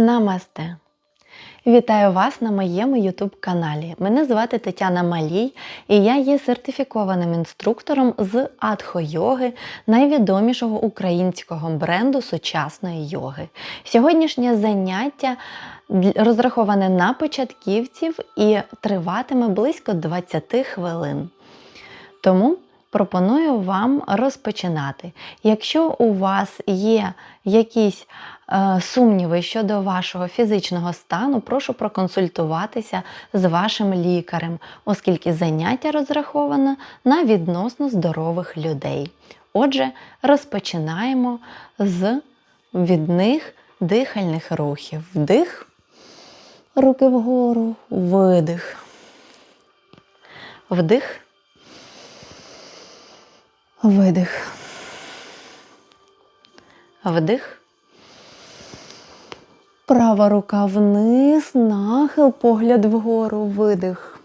Намасте! Вітаю вас на моєму YouTube каналі. Мене звати Тетяна Малій, і я є сертифікованим інструктором з адхо-йоги, найвідомішого українського бренду сучасної йоги. Сьогоднішнє заняття розраховане на початківців і триватиме близько 20 хвилин. Тому пропоную вам розпочинати. Якщо у вас є якісь сумніви щодо вашого фізичного стану, прошу проконсультуватися з вашим лікарем, оскільки заняття розраховано на відносно здорових людей. Отже, розпочинаємо з відних дихальних рухів. Вдих, руки вгору, видих. Вдих. Видих. Вдих. Права рука вниз, нахил, погляд вгору, видих.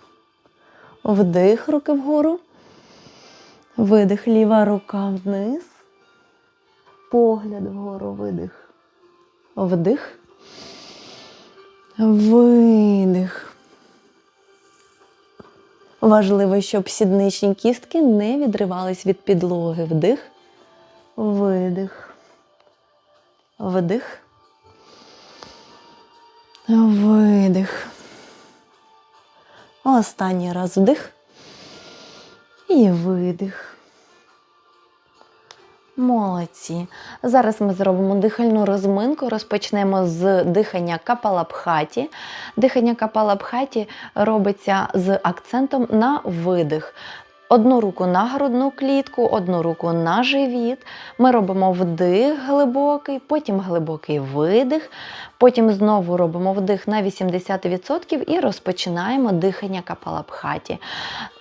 Вдих, руки вгору. Видих, ліва рука вниз. Погляд вгору, видих. Вдих. Видих. Важливо, щоб сідничні кістки не відривались від підлоги. Вдих, видих, вдих, видих. Останній раз вдих і видих. Молодці. Зараз ми зробимо дихальну розминку. Розпочнемо з дихання капалабхаті. Дихання капалабхаті робиться з акцентом на видих. Одну руку на грудну клітку, одну руку на живіт. Ми робимо вдих глибокий, потім глибокий видих. Потім знову робимо вдих на 80% і розпочинаємо дихання капалабхаті.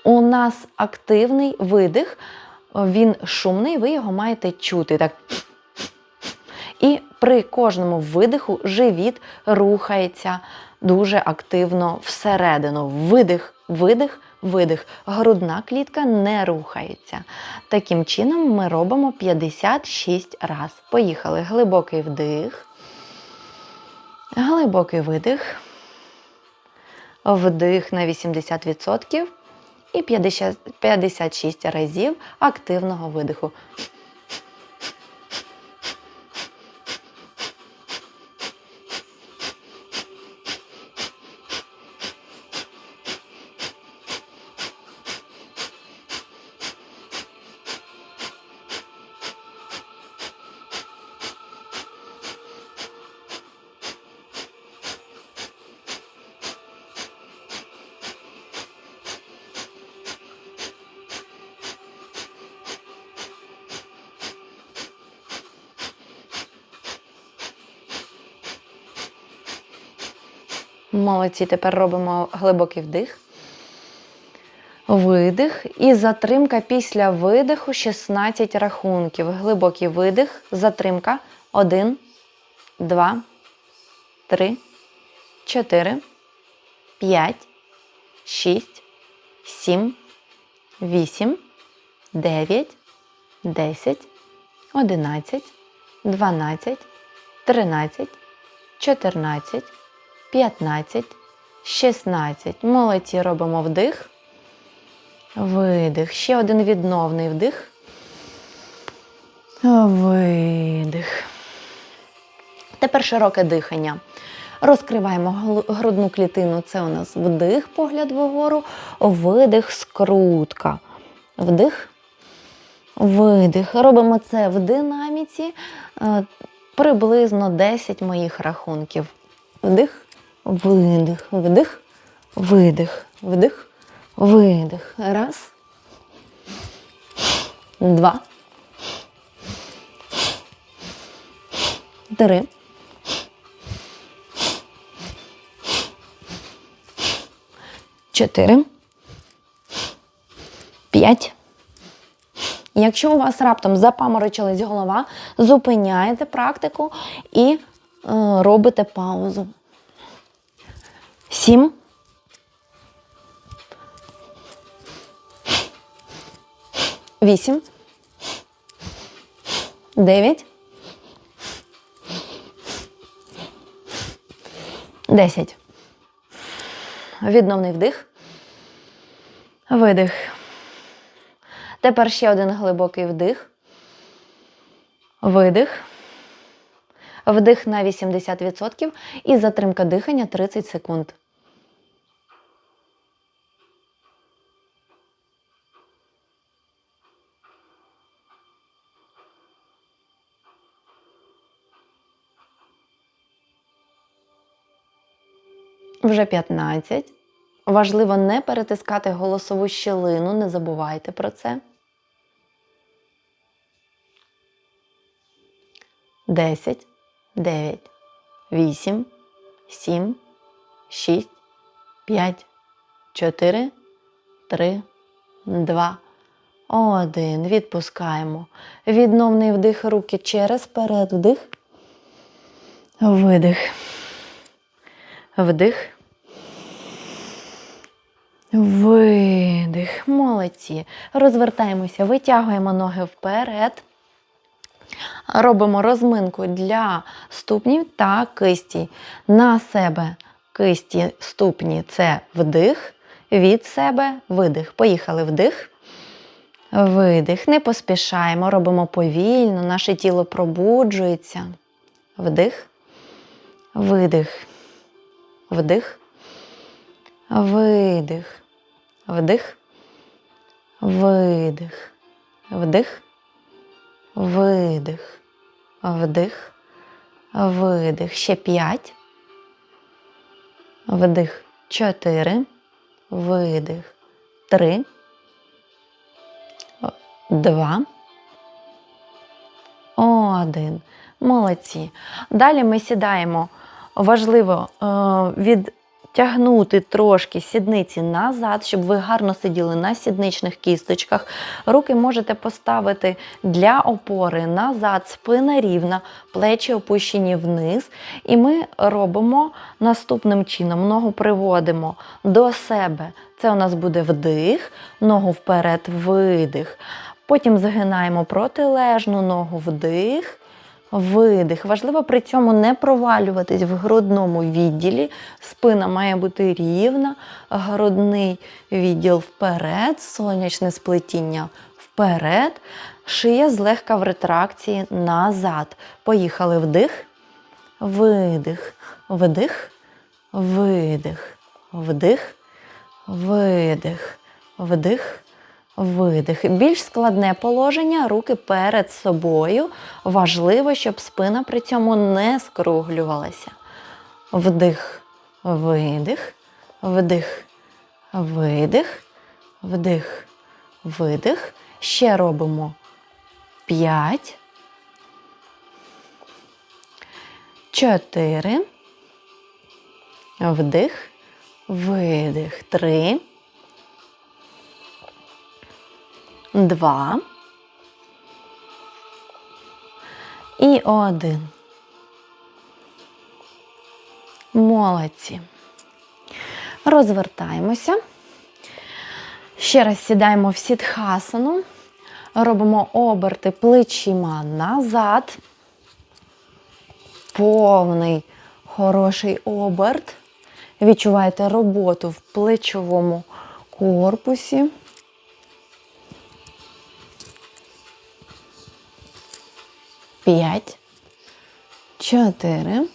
У нас активний видих він шумний, ви його маєте чути. Так. І при кожному видиху живіт рухається дуже активно всередину. Видих, видих, видих. Грудна клітка не рухається. Таким чином ми робимо 56 раз. Поїхали. Глибокий вдих. Глибокий видих. Вдих на 80% і 50 56 разів активного видиху. Молодці, тепер робимо глибокий вдих. Видих і затримка після видиху 16 рахунків. Глибокий видих, затримка 1, 2, 3, 4, 5, 6, 7, 8, 9, 10, 11, 12, 13, 14, 15, 16. Молодці, робимо вдих. Видих. Ще один відновний вдих. Видих. Тепер широке дихання. Розкриваємо грудну клітину. Це у нас вдих, погляд вгору, видих, скрутка. Вдих, видих. Робимо це в динаміці е, приблизно 10 моїх рахунків. Вдих, видих, вдих, видих, вдих, видих. Раз. Два. Три. Чотири. П'ять. Якщо у вас раптом запаморочилась голова, зупиняєте практику і е, робите паузу. Сім. Вісім. Дев'ять. Десять. Відновний вдих. Видих. Тепер ще один глибокий вдих. Видих. Вдих на 80% і затримка дихання 30 секунд. Вже 15. Важливо не перетискати голосову щілину, не забувайте про це. 10, 9, 8, 7, 6, 5, 4, 3, 2, 1. Відпускаємо. Відновний вдих руки через перед вдих. Видих. Вдих. Видих. Молодці. Розвертаємося, витягуємо ноги вперед. Робимо розминку для ступнів та кисті. На себе кисті ступні це вдих, від себе видих. Поїхали вдих. Видих. Не поспішаємо, робимо повільно, наше тіло пробуджується. Вдих, видих, вдих, видих, вдих, видих, вдих, видих, вдих, видих. Ще п'ять. Вдих. Чотири. Видих. Три. Два. Один. Молодці. Далі ми сідаємо. Важливо е, відтягнути трошки сідниці назад, щоб ви гарно сиділи на сідничних кісточках. Руки можете поставити для опори назад, спина рівна, плечі опущені вниз. І ми робимо наступним чином: ногу приводимо до себе. Це у нас буде вдих, ногу вперед, видих. Потім загинаємо протилежну ногу вдих, видих. Важливо при цьому не провалюватись в грудному відділі. Спина має бути рівна, грудний відділ вперед, сонячне сплетіння вперед, шия злегка в ретракції назад. Поїхали. Вдих, видих, вдих, видих, вдих, видих, вдих. Видих. Більш складне положення, руки перед собою. Важливо, щоб спина при цьому не скруглювалася. Вдих, видих, вдих, видих, вдих, видих. Ще робимо 5, 4, вдих, видих, 3, два і один. Молодці. Розвертаємося. Ще раз сідаємо в сідхасану. Робимо оберти плечима назад. Повний хороший оберт. Відчуваєте роботу в плечовому корпусі. П'ять, чотири,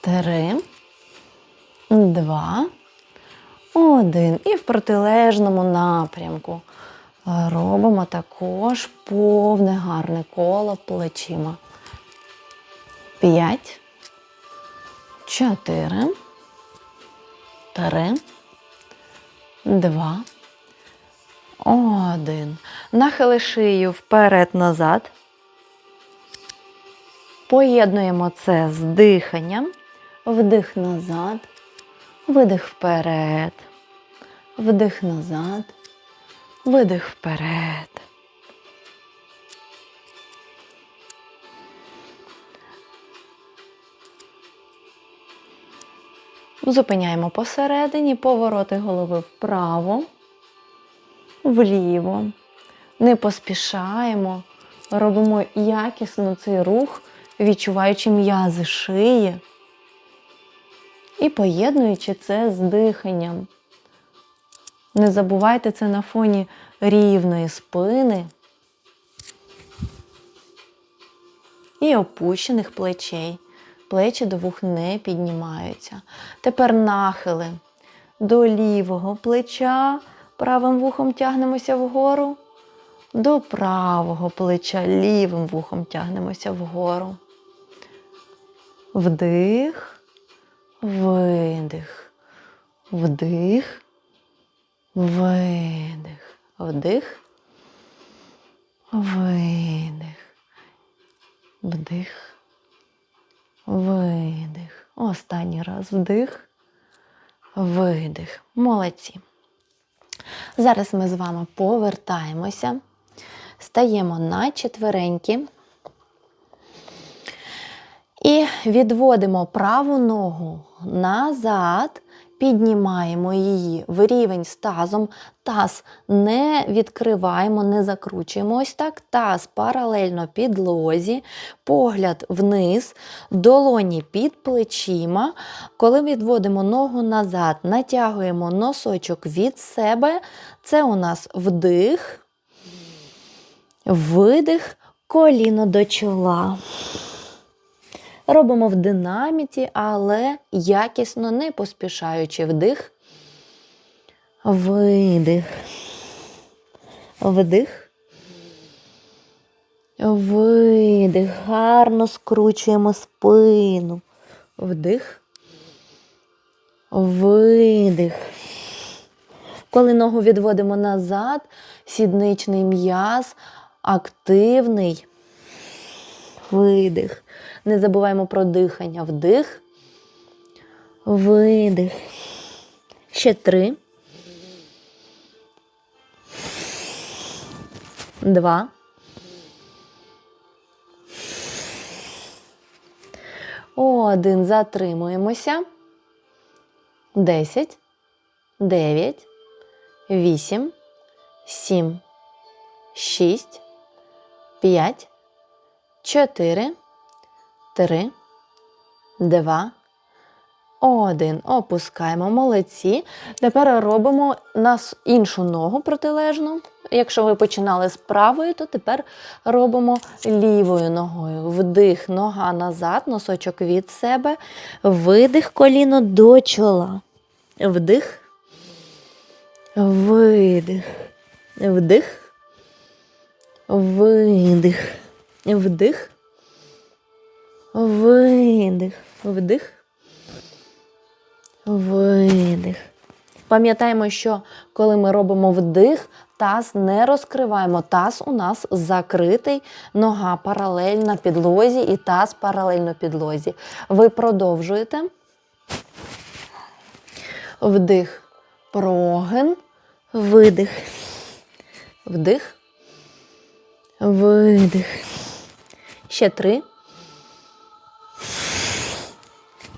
три, два, один. І в протилежному напрямку. Робимо також повне гарне коло плечима. П'ять, чотири, три, два, один. Нахили шию вперед-назад. Поєднуємо це з диханням. Вдих назад, видих вперед, вдих назад, видих вперед. Зупиняємо посередині, повороти голови вправо, вліво. Не поспішаємо, робимо якісно цей рух відчуваючи м'язи шиї, І поєднуючи це з диханням. Не забувайте це на фоні рівної спини і опущених плечей. Плечі до вух не піднімаються. Тепер нахили до лівого плеча, правим вухом тягнемося вгору, до правого плеча, лівим вухом тягнемося вгору. Вдих, видих, вдих, видих, вдих, видих, вдих, видих. Останній раз вдих, видих. Молодці. Зараз ми з вами повертаємося, стаємо на четвереньки. І відводимо праву ногу назад, піднімаємо її в рівень з тазом. Таз не відкриваємо, не закручуємо. Ось так. Таз паралельно підлозі, погляд вниз, долоні під плечима. Коли відводимо ногу назад, натягуємо носочок від себе. Це у нас вдих, видих, коліно до чола. Робимо в динаміці, але якісно не поспішаючи вдих, видих, вдих, видих. Гарно скручуємо спину. Вдих, видих. Коли ногу відводимо назад, сідничний м'яз активний. Видих. Не забуваємо про дихання. Вдих. Видих. Ще три. Два. Один. Затримуємося. Десять. Дев'ять. Вісім. Сім. Шість. П'ять. Чотири. Три. Два. Один. Опускаємо. Молодці. Тепер робимо на с- іншу ногу протилежну. Якщо ви починали з правої, то тепер робимо лівою ногою. Вдих, нога назад, носочок від себе. Видих коліно до чола. Вдих. Видих. Вдих. Видих. Вдих. Видих. Вдих. Видих. Пам'ятаємо, що коли ми робимо вдих, таз не розкриваємо. Таз у нас закритий, нога паралельна підлозі і таз паралельно підлозі. Ви продовжуєте. Вдих, прогин, видих. Вдих. Видих. Ще три.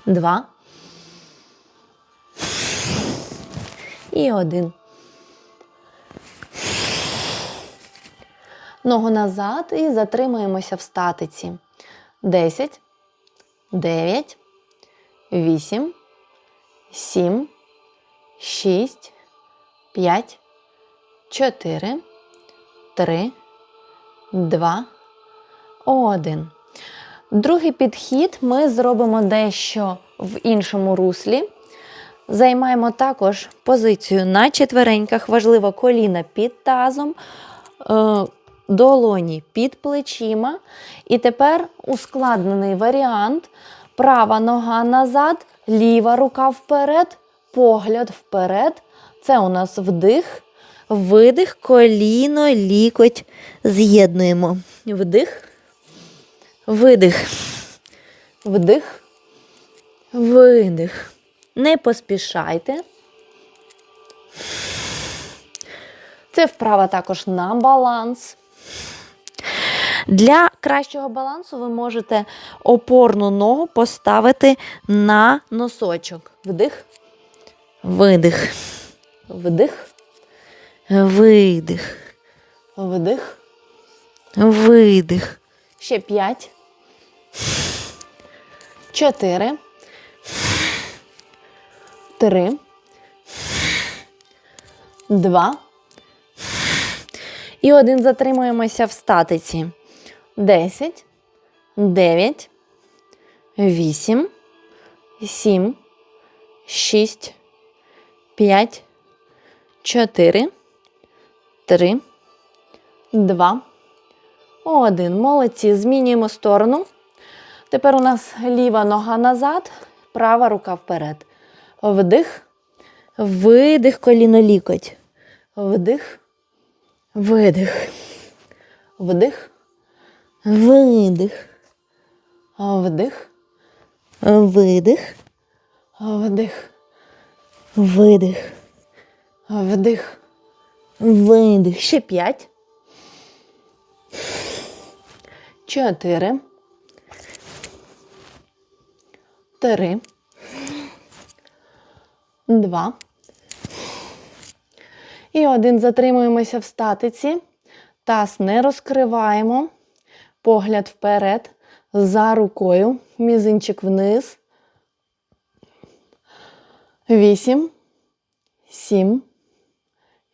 Два. І один. Ногу назад і затримуємося в статиці. Десять. Дев'ять. Вісім. Сім. Шість. П'ять. Чотири. Три. Два. Один. Другий підхід ми зробимо дещо в іншому руслі. Займаємо також позицію на четвереньках, важливо коліна під тазом, е, долоні під плечима. І тепер ускладнений варіант. Права нога назад, ліва рука вперед, погляд вперед. Це у нас вдих, видих, коліно, лікоть з'єднуємо. Вдих, видих, вдих, видих. Не поспішайте. Це вправа також на баланс. Для кращого балансу ви можете опорну ногу поставити на носочок. Вдих, видих, вдих, видих, вдих, видих. Ще п'ять. Чотири. три, два. І один затримуємося в статиці. Десять, дев'ять, вісім, сім, шість, п'ять, чотири, три, два, один. Молодці. Змінюємо сторону. Тепер у нас ліва нога назад, права рука вперед. Вдих, видих, коліно лікоть. Вдих, видих. Вдих, видих. Вдих, видих. Вдих. Видих. Вдих. Видих. Ще п'ять. Чотири. Три. Два. І один. Затримуємося в статиці. Таз не розкриваємо. Погляд вперед. За рукою. Мізинчик вниз. Вісім. Сім.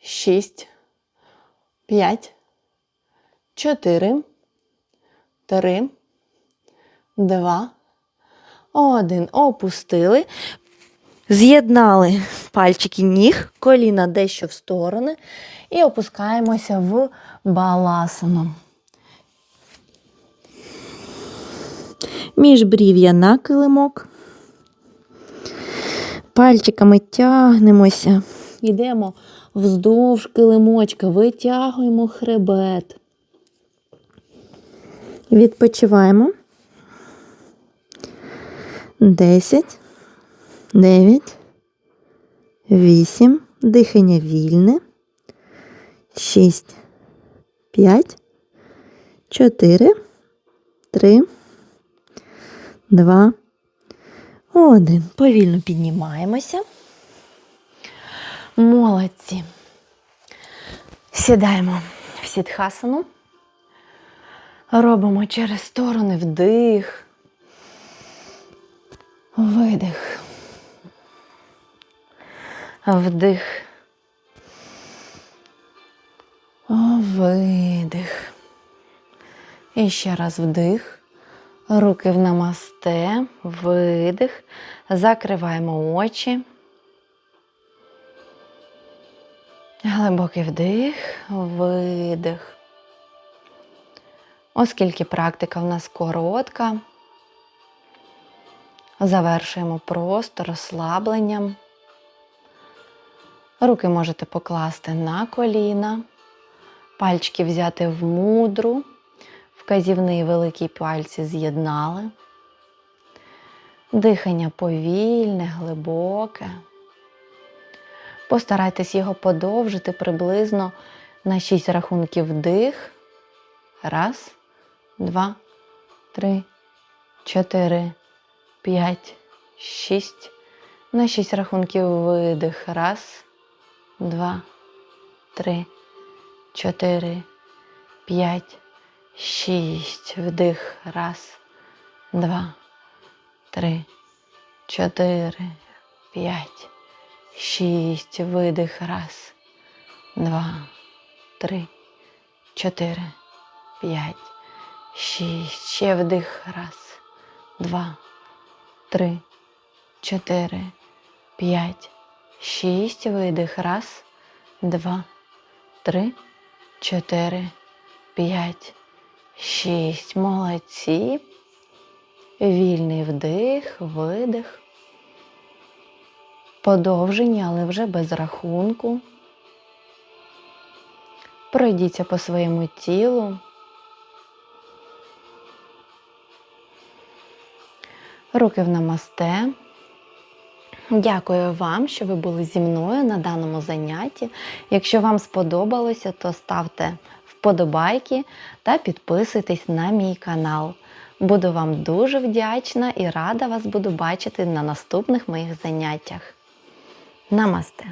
Шість. П'ять. Чотири. Три. Два. Один. Опустили. З'єднали пальчики ніг, коліна дещо в сторони. І опускаємося в баласану. Міжбрів'я на килимок. Пальчиками тягнемося. Йдемо вздовж килимочка, витягуємо хребет. Відпочиваємо. 10, 9, 8, дихання вільне. 6, 5, 4, 3, 2, 1. Повільно піднімаємося. Молодці. Сідаємо в сідхасану. Робимо через сторони вдих. Видих. Вдих. Видих. І ще раз вдих. Руки в намасте. Видих. Закриваємо очі. Глибокий вдих, видих. Оскільки практика в нас коротка, завершуємо просто розслабленням. Руки можете покласти на коліна, пальчики взяти в мудру, вказівний великий пальці з'єднали. Дихання повільне, глибоке. Постарайтесь його подовжити приблизно на 6 рахунків вдих. Раз, два, три, чотири, п'ять, шість. На 6 рахунків видих. Раз, два, три, чотири, п'ять, шість. Вдих. Раз, два, три, чотири, п'ять. Шість. Видих. Раз, два, три, чотири, п'ять, шість. Ще вдих. Раз, два, три, чотири, п'ять, шість. Видих. Раз, два, три, чотири, п'ять, шість. Молодці. Вільний вдих, видих подовжені, але вже без рахунку. Пройдіться по своєму тілу. Руки в намасте. Дякую вам, що ви були зі мною на даному занятті. Якщо вам сподобалося, то ставте вподобайки та підписуйтесь на мій канал. Буду вам дуже вдячна і рада вас буду бачити на наступних моїх заняттях. Намасте!